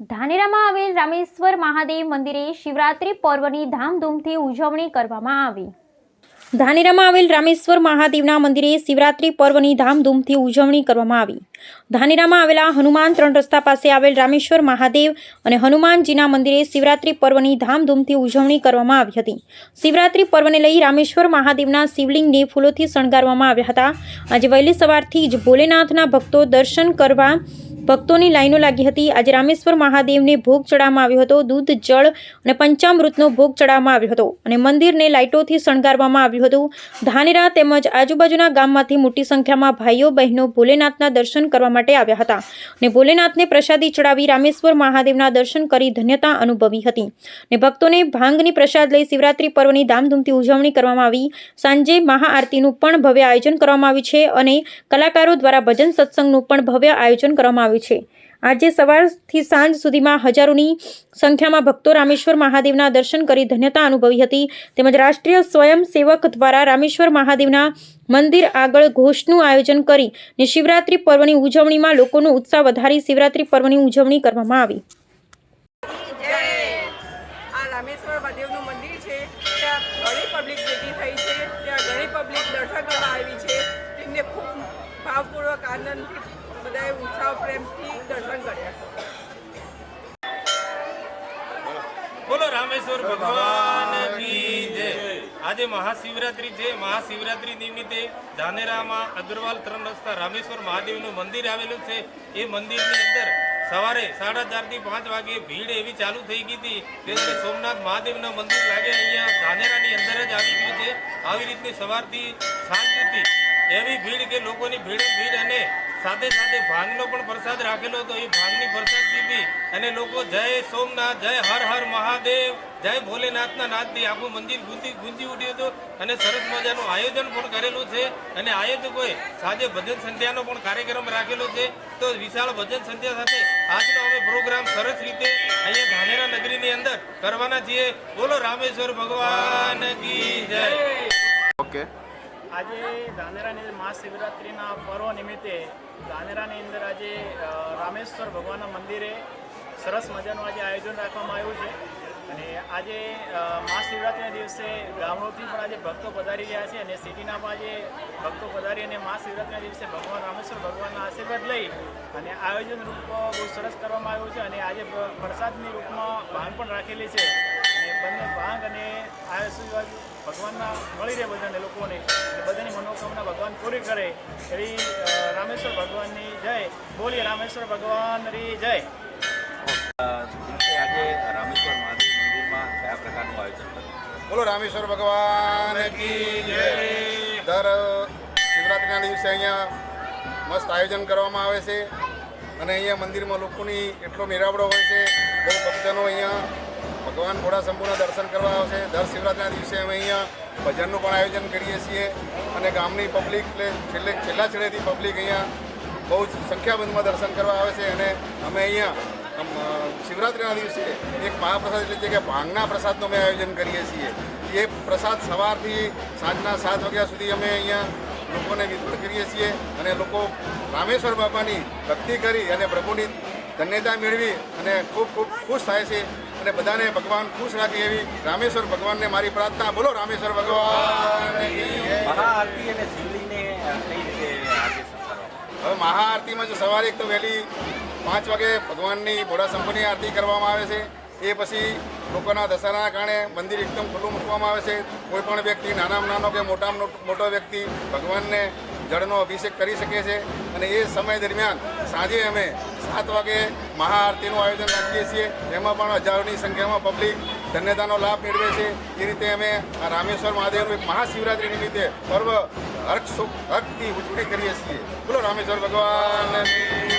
ધાનેરામાં આવેલ રામેશ્વર મહાદેવ મંદિરે શિવરાત્રિ પર્વની ધામધૂમથી ઉજવણી કરવામાં આવી. ધાનેરામાં આવેલ રામેશ્વર મહાદેવના મંદિરે શિવરાત્રિ પર્વની ધામધૂમથી ઉજવણી કરવામાં આવી. ધાનેરામાં આવેલા હનુમાન ત્રણ રસ્તા પાસે આવેલ રામેશ્વર મહાદેવ અને હનુમાનજીના મંદિરે શિવરાત્રી પર્વની ધામધૂમથી ઉજવણી કરવામાં આવી હતી. શિવરાત્રિ પર્વને લઈ રામેશ્વર મહાદેવના શિવલિંગને ફૂલોથી શણગારવામાં આવ્યા હતા. આજે વહેલી સવારથી જ ભોલેનાથના ભક્તો દર્શન કરવા ભક્તોની લાઈનો લાગી હતી. આજે રામેશ્વર મહાદેવને ભોગ ચડાવવામાં આવ્યો હતો. દૂધ, જળ અને પંચામૃતનો ભોગ ચડાવવામાં આવ્યો હતો અને મંદિરને લાઇટોથી શણગારવામાં આવ્યું હતું. ધાનેરા તેમજ આજુબાજુના ગામમાંથી મોટી સંખ્યામાં ભાઈઓ બહેનો ભોલેનાથના દર્શન કરવા માટે આવ્યા હતા ને ભોલેનાથને પ્રસાદી ચડાવી રામેશ્વર મહાદેવના દર્શન કરી ધન્યતા અનુભવી હતી. ને ભક્તોને ભાંગની પ્રસાદ લઈ શિવરાત્રી પર્વની ધામધૂમથી ઉજવણી કરવામાં આવી. સાંજે મહાઆરતીનું પણ ભવ્ય આયોજન કરવામાં આવ્યું છે અને કલાકારો દ્વારા ભજન સત્સંગનું પણ ભવ્ય આયોજન કરવામાં આવ્યું છે. આજે સવારથી સાંજ સુધીમાં હજારોની સંખ્યામાં ભક્તો રામેશ્વર મહાદેવના દર્શન કરી ધન્યતા અનુભવી હતી. તેમજ રાષ્ટ્રીય સ્વયંસેવક દ્વારા રામેશ્વર મહાદેવના મંદિર આગળ ઘોષનું આયોજન કરી ને શિવરાત્રિ પર્વની ઉજવણીમાં લોકોનો ઉત્સાહ વધારી શિવરાત્રિ પર્વની ઉજવણી કરવામાં આવી. દર્શન કરવા આવી છે. તેમને ખૂબ ભાવપૂર્વક આનંદથી બધાએ ઉત્સાહ પ્રેમથી દર્શન કર્યા. બોલો, રામેશ્વર ભગવાન આજે મહાશિવરાત્રી છે. મહાશિવરાત્રી નિમિત્તે ધાનેરામાં અગ્રવાલ ત્રણ રસ્તા રામેશ્વર મહાદેવનું મંદિર આવેલું છે. એ મંદિરની અંદર સવારે સાડા ચારથી પાંચ વાગે ભીડ એવી ચાલુ થઈ ગઈ હતી કે સોમનાથ મહાદેવના મંદિર લાગે અહીંયા ધાનેરાની અંદર જ આવી ગયું છે. આવી રીતની સવારથી સાંજ સુધી એવી ભીડ કે લોકોની ભીડ ભીડ અને સાથે સાથે ભાંગનો પણ પ્રસાદ રાખેલો હતો. એ ભાંગની પ્રસાદ પીધી અને લોકો જય સોમનાથ, જય હર હર મહાદેવ, જય ભોલેનાથના નાદથી આખું મંદિર ગુંજી ગુંજી ઉઠ્યું હતું અને સરસ મજાનું આયોજન પણ કરેલું છે. અને આયોજકોએ સાંજે ભજન સંધ્યાનો પણ કાર્યક્રમ રાખેલો છે. તો વિશાળ ભજન સંધ્યા સાથે આજનો અમે પ્રોગ્રામ સરસ રીતે અહીંયા ધાનેરા નગરીની અંદર કરવાના છીએ. બોલો રામેશ્વર ભગવાન કી જય. ઓકે આજે ધાનેરાની મહાશિવરાત્રિના પર્વ નિમિત્તે ધાનેરાની અંદર આજે રામેશ્વર ભગવાનના મંદિરે સરસ મજાનું આજે આયોજન રાખવામાં આવ્યું છે. અને આજે મહાશિવરાત્રિના દિવસે ગામડોથી પણ આજે ભક્તો પધારી રહ્યા છે અને સિટીના પણ આજે ભક્તો પધારી અને મહાશિવરાત્રિના દિવસે ભગવાન રામેશ્વર ભગવાનના આશીર્વાદ લઈ અને આયોજન રૂપ બહુ સરસ કરવામાં આવ્યું છે અને આજે પ્રસાદની રૂપમાં ભાંગ પણ રાખેલી છે. આશીર્વાદ ભગવાનના મળી રહે બધાને લોકોને. અને બધાની મનોકામના ભગવાન પૂરી કરે. એવી રામેશ્વર ભગવાનની જય. બોલીએ રામેશ્વર ભગવાનની જય. આજે રામેશ્વર મહાદેવ મંદિરમાં કયા પ્રકારનું આયોજન કર્યું? બોલો રામેશ્વર ભગવાન કી જય. દર શિવરાત્રિના દિવસે અહીંયા મસ્ત આયોજન કરવામાં આવે છે. અને અહીંયા મંદિરમાં લોકોની એટલો મેરાવડો હોય છે. બહુ ભક્તનો અહીંયા ભગવાન ભોળા શંભુના દર્શન કરવા આવે છે દર શિવરાત્રિના દિવસે અમે અહીંયા ભજનનું પણ આયોજન કરીએ છીએ. અને ગામની પબ્લિક, એટલે છેલ્લે છેલ્લા છેડેથી પબ્લિક અહીંયા બહુ જ સંખ્યાબંધમાં દર્શન કરવા આવે છે. અને અમે અહીંયા શિવરાત્રિના દિવસે એક મહાપ્રસાદ એટલે છે કે ભાંગના પ્રસાદનું અમે આયોજન કરીએ છીએ. એ પ્રસાદ સવારથી સાંજના સાત વાગ્યા સુધી અમે અહીંયા લોકોને વિતરણ કરીએ છીએ. અને લોકો રામેશ્વર બાપાની ભક્તિ કરી અને પ્રભુની ધન્યતા મેળવી અને ખૂબ ખૂબ ખુશ થાય છે. અને બધાને ભગવાન ખુશ રાખે એવી રામેશ્વર ભગવાનને મારી પ્રાર્થના. બોલો રામેશ્વર ભગવાન. મહાઆરતી અને શિવલિંગને કઈ રીતે હવે મહાઆરતીમાં જો સવારે એક તો વહેલી પાંચ વાગે ભગવાનની ભોળા શંભુની આરતી કરવામાં આવે છે. એ પછી લોકોના દશેરાના કારણે મંદિર એકદમ ખુલ્લું મૂકવામાં આવે છે. કોઈ પણ વ્યક્તિ નાનામાં નાનો કે મોટામાં મોટો વ્યક્તિ ભગવાનને જળનો અભિષેક કરી શકે છે. અને એ સમય દરમિયાન સાંજે અમે સાત વાગે મહાઆરતીનું આયોજન રાખીએ છીએ એમાં પણ હજારોની સંખ્યામાં પબ્લિક ધન્યતાનો લાભ મેળવે છે એ રીતે અમે રામેશ્વર મહાદેવનું એક મહાશિવરાત્રિ નિમિત્તે પર્વ હર્ષ સુખ હર્ષથી ઉજવણી કરીએ છીએ બોલો રામેશ્વર ભગવાન.